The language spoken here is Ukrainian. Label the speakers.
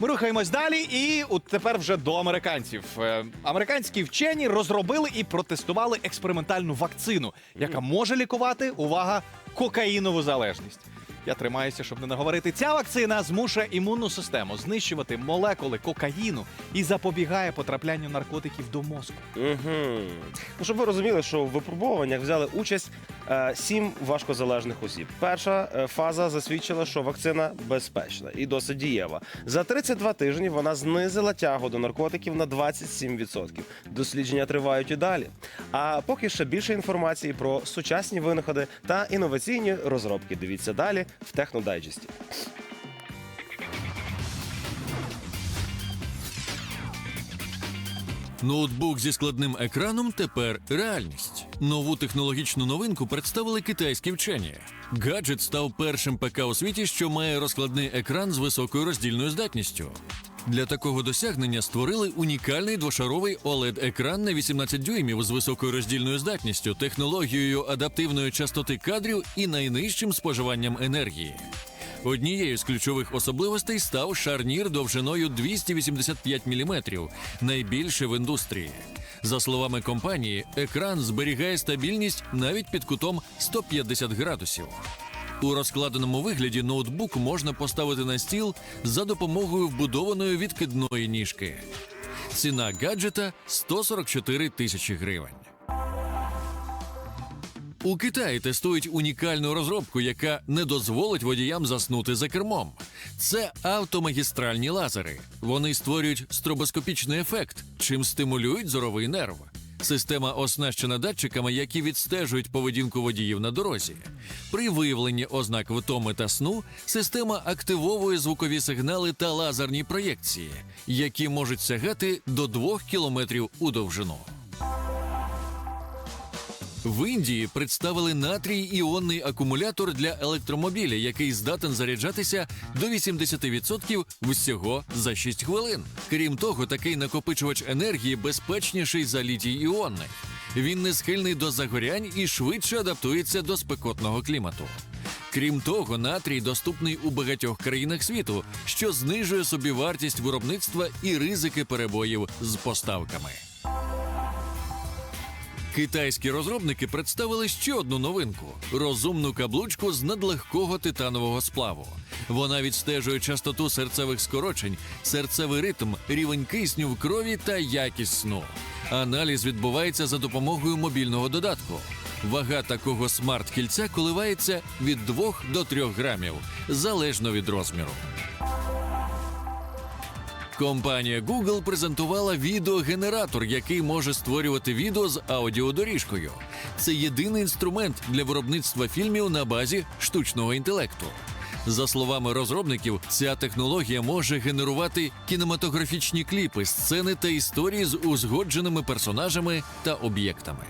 Speaker 1: Ми рухаємось далі, і от тепер вже до американців. Е, Американські вчені розробили і протестували експериментальну вакцину, яка може лікувати увага кокаїнову залежність. Я тримаюся, щоб не наговорити. Ця вакцина змушує імунну систему знищувати молекули кокаїну і запобігає потраплянню наркотиків до мозку.
Speaker 2: Угу. Ну, щоб ви розуміли, що в випробуваннях взяли участь е, сім важкозалежних осіб. Перша е, фаза засвідчила, що вакцина безпечна і досить дієва. За 32 тижні вона знизила тягу до наркотиків на 27%. Дослідження тривають і далі. А поки ще більше інформації про сучасні винаходи та інноваційні розробки. Дивіться далі в технодайджесті.
Speaker 3: Ноутбук зі складним екраном тепер реальність. Нову технологічну новинку представили китайські вчені. Гаджет став першим ПК у світі, що має розкладний екран з високою роздільною здатністю. Для такого досягнення створили унікальний двошаровий oled екран на 18 дюймів з високою роздільною здатністю, технологією адаптивної частоти кадрів і найнижчим споживанням енергії. Однією з ключових особливостей став шарнір довжиною 285 мм, найбільше в індустрії. За словами компанії, екран зберігає стабільність навіть під кутом 150 градусів. У розкладеному вигляді ноутбук можна поставити на стіл за допомогою вбудованої відкидної ніжки. Ціна гаджета 144 тисячі гривень. У Китаї тестують унікальну розробку, яка не дозволить водіям заснути за кермом. Це автомагістральні лазери. Вони створюють стробоскопічний ефект, чим стимулюють зоровий нерв. Система оснащена датчиками, які відстежують поведінку водіїв на дорозі. При виявленні ознак втоми та сну система активовує звукові сигнали та лазерні проєкції, які можуть сягати до 2 кілометрів у довжину. В Індії представили натрій іонний акумулятор для електромобіля, який здатен заряджатися до 80% всього за 6 хвилин. Крім того, такий накопичувач енергії безпечніший за літій іонний. Він не схильний до загорянь і швидше адаптується до спекотного клімату. Крім того, натрій доступний у багатьох країнах світу, що знижує собівартість виробництва і ризики перебоїв з поставками. Китайські розробники представили ще одну новинку розумну каблучку з надлегкого титанового сплаву. Вона відстежує частоту серцевих скорочень, серцевий ритм, рівень кисню в крові та якість сну. Аналіз відбувається за допомогою мобільного додатку. Вага такого смарт-кільця коливається від 2 до 3 грамів, залежно від розміру. Компанія Google презентувала відеогенератор, який може створювати відео з аудіодоріжкою. Це єдиний інструмент для виробництва фільмів на базі штучного інтелекту. За словами розробників, ця технологія може генерувати кінематографічні кліпи, сцени та історії з узгодженими персонажами та об'єктами.